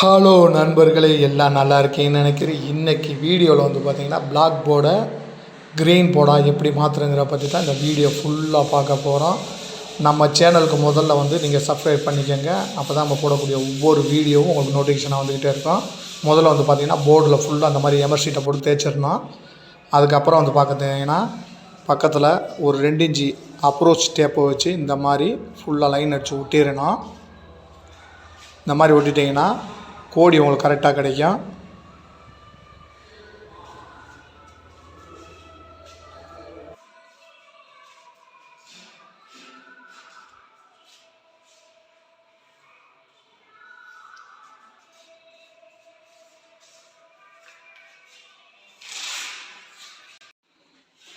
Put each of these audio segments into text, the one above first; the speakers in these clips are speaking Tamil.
ஹலோ நண்பர்களே எல்லாம் நல்லா இருக்கீங்கன்னு நினைக்கிறேன். இன்றைக்கி வீடியோவில் வந்து பார்த்தீங்கன்னா பிளாக் போர்டை க்ரீன் போர்டாக எப்படி மாற்றுறங்கிற பற்றி தான் இந்த வீடியோ ஃபுல்லாக பார்க்க போகிறோம் நம்ம சேனலுக்கு முதல்ல வந்து நீங்கள் சப்ஸ்கிரைப் பண்ணிக்கோங்க. அப்போ தான் நம்ம போடக்கூடிய ஒவ்வொரு வீடியோவும் உங்களுக்கு நோட்டிஃபிகேஷனாக வந்துக்கிட்டே இருக்கும். முதல்ல வந்து பார்த்திங்கன்னா போர்டில் ஃபுல்லாக அந்த மாதிரி எமர்ஷீட்டை போட்டு தேய்ச்சிடணும். அதுக்கப்புறம் வந்து பார்த்தீங்கன்னா பக்கத்தில் ஒரு ரெண்டு இன்ச்சி அப்ரோச் டேப்பை வச்சு இந்த மாதிரி ஃபுல்லாக லைன் அடித்து ஒட்டிடணும். இந்த மாதிரி ஒட்டிட்டிங்கன்னா கோடி உங்களுக்கு கரெக்டாக கிடைக்கும்.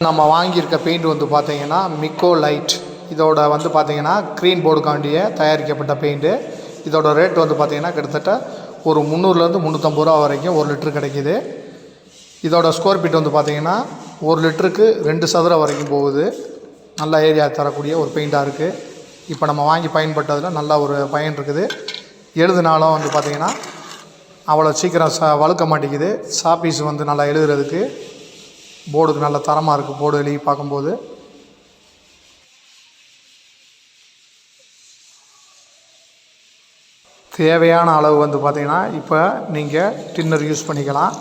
நம்ம வாங்கியிருக்க பெயிண்ட் வந்து பார்த்தீங்கன்னா மிக்கோ லைட் இதோட வந்து பார்த்தீங்கன்னா க்ரீன் போர்டுக்காண்டிய தயாரிக்கப்பட்ட பெயிண்ட்டு இதோட ரேட் வந்து பார்த்தீங்கன்னா கிட்டத்தட்ட ஒரு முந்நூறுலேருந்து முந்நூற்றம்பது ரூபா வரைக்கும் ஒரு லிட்ரு கிடைக்கிது. இதோட ஸ்கொயர் ஃபீட் வந்து பார்த்தீங்கன்னா ஒரு லிட்டருக்கு ரெண்டு சதுரம் வரைக்கும் போகுது. நல்ல ஏரியா தரக்கூடிய ஒரு பெயிண்ட்டாக இருக்குது இப்போ நம்ம வாங்கி பயன்பட்டதில் நல்ல ஒரு பயன் இருக்குது. எழுதுனாலும் வந்து பார்த்திங்கன்னா அவ்வளோ சீக்கிரம் ச வழுக்க மாட்டேங்குது. சாப்பீஸ் வந்து நல்லா எழுதுறதுக்கு போர்டுக்கு நல்ல தரமாக இருக்குது போர்டு எழுதி பார்க்கும்போது. தேவையான அளவு வந்து பார்த்திங்கன்னா இப்போ நீங்கள் டின்னர் யூஸ் பண்ணிக்கலாம்.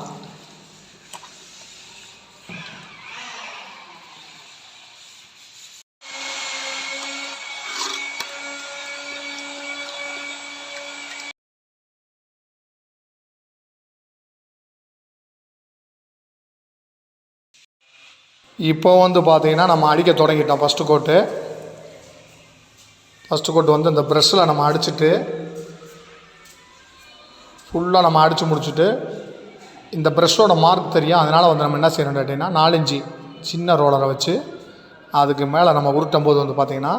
இப்போ வந்து பார்த்திங்கன்னா நம்ம அடிக்க தொடங்கிட்டோம் ஃபஸ்ட்டு கோட்டு ஃபஸ்ட்டு கோட்டு வந்து இந்த ப்ரெஷ்ஷில் நம்ம அடிச்சுட்டு ஃபுல்லாக நம்ம அடித்து முடிச்சுட்டு இந்த ப்ரெஷ்ஷோட மார்க் தெரியும். அதனால் வந்து நம்ம என்ன செய்யணும் கேட்டிங்கன்னா நாலஞ்சு சின்ன ரோலரை வச்சு அதுக்கு மேலே நம்ம உருட்டும் போது வந்து பார்த்திங்கன்னா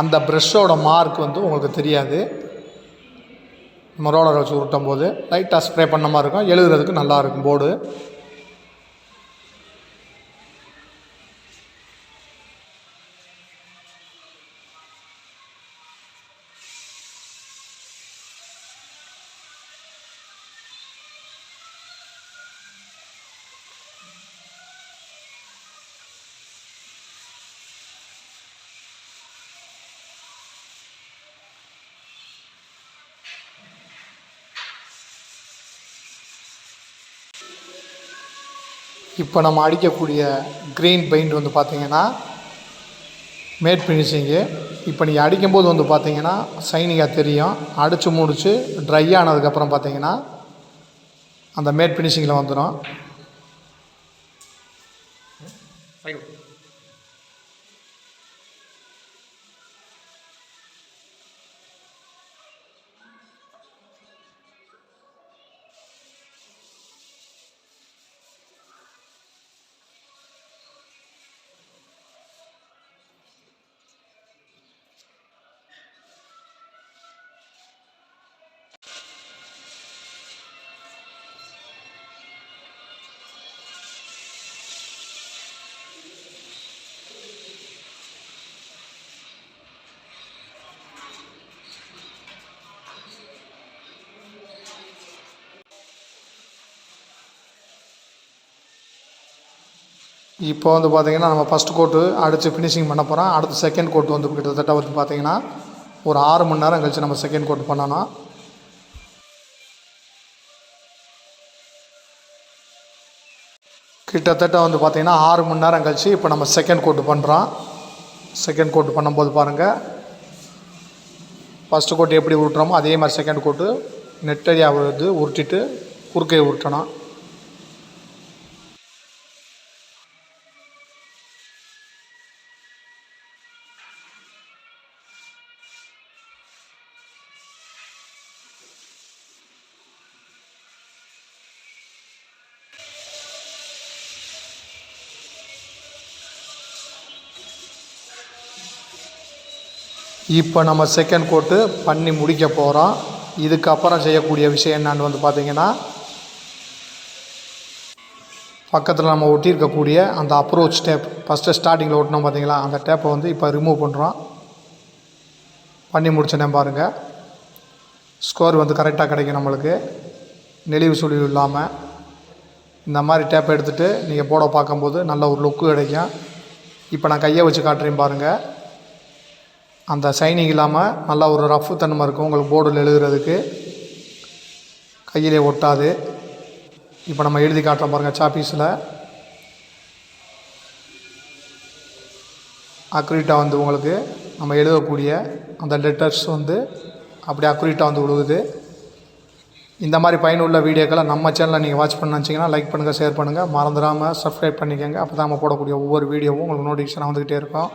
அந்த ப்ரெஷ்ஷோட மார்க் வந்து உங்களுக்கு தெரியாது. நம்ம ரோலரை வச்சு உருட்டும் போது லைட்டாக ஸ்ப்ரே பண்ண மாதிரி இருக்கும். எழுதுறதுக்கு நல்லா இருக்கும் போர்டு இப்போ நம்ம அடிக்கக்கூடிய க்ரீன் பெயிண்ட் வந்து பார்த்திங்கன்னா மேட் ஃபினிஷிங்கு இப்போ நீங்கள் அடிக்கும்போது வந்து பார்த்திங்கன்னா ஷைனிங்காக தெரியும். அடித்து முடித்து ட்ரை ஆனதுக்கப்புறம் பார்த்திங்கன்னா அந்த மேட் ஃபினிஷிங்கில் வந்துடும் இப்போ வந்து பார்த்திங்கன்னா நம்ம ஃபஸ்ட் கோட்டு அடித்து ஃபினிஷிங் பண்ண போகிறோம் அடுத்து செகண்ட் கோட்டு வந்து கிட்டத்தட்ட வந்து பார்த்தீங்கன்னா ஒரு ஆறு மணி நேரம் கழித்து நம்ம செகண்ட் கோட் பண்ணணும். கிட்டத்தட்ட வந்து பார்த்திங்கன்னா ஆறு மணி நேரம் கழித்து இப்போ நம்ம செகண்ட் கோட்டு பண்ணுறோம் செகண்ட் கோட்டு பண்ணும்போது பாருங்கள் ஃபஸ்ட்டு கோட்டு எப்படி உருட்டுறோமோ அதே மாதிரி செகண்ட் கோட்டு நெட்டடியாக வந்து உருட்டிட்டு குறுக்கையை உருட்டணும். இப்போ நம்ம செகண்ட் கோட்டு பண்ணி முடிக்க போகிறோம் இதுக்கப்புறம் செய்யக்கூடிய விஷயம் என்னான்னு வந்து பார்த்தீங்கன்னா பக்கத்தில் நம்ம ஒட்டியிருக்கக்கூடிய அந்த அப்ரோச் டேப் ஃபஸ்ட்டு ஸ்டார்டிங்கில் ஒட்டினோம் பார்த்தீங்களா? அந்த டேப்பை வந்து இப்போ ரிமூவ் பண்ணுறோம் பண்ணி முடிச்சேனே பாருங்கள் ஸ்கோர் வந்து கரெக்டாக கிடைக்கும் நம்மளுக்கு. நெளிவு சுழிவு இல்லாமல் இந்த மாதிரி டேப் எடுத்துகிட்டு நீங்கள் போட பார்க்கும்போது நல்ல ஒரு லுக்கு கிடைக்கும். இப்போ நான் கையை வச்சு காட்டுறேன் பாருங்கள் அந்த சைனிங் இல்லாமல் நல்லா ஒரு ரஃப் தன்மை இருக்கும். உங்களுக்கு போர்டில் எழுதுறதுக்கு. கையிலே ஒட்டாது. இப்போ நம்ம எழுதி காட்டுறோம் பாருங்கள் சாப்பீஸில் அக்ரீட்டாக வந்து உங்களுக்கு நம்ம எழுதக்கூடிய அந்த லெட்டர்ஸ் வந்து அப்படியே அக்ரீட்டாக வந்து விழுகுது இந்த மாதிரி பயனுள்ள வீடியோக்களை நம்ம சேனலில் நீங்கள் வாட்ச் பண்ண நினச்சிங்கன்னா லைக் பண்ணுங்கள் ஷேர் பண்ணுங்கள் மறந்துடாமல் சப்ஸ்கிரைப் பண்ணிக்கோங்க. அப்போ தான் நம்ம போடக்கூடிய ஒவ்வொரு வீடியோவும் உங்களுக்கு நோட்டிஃபிகேஷன் வந்துக்கிட்டே இருக்கும்.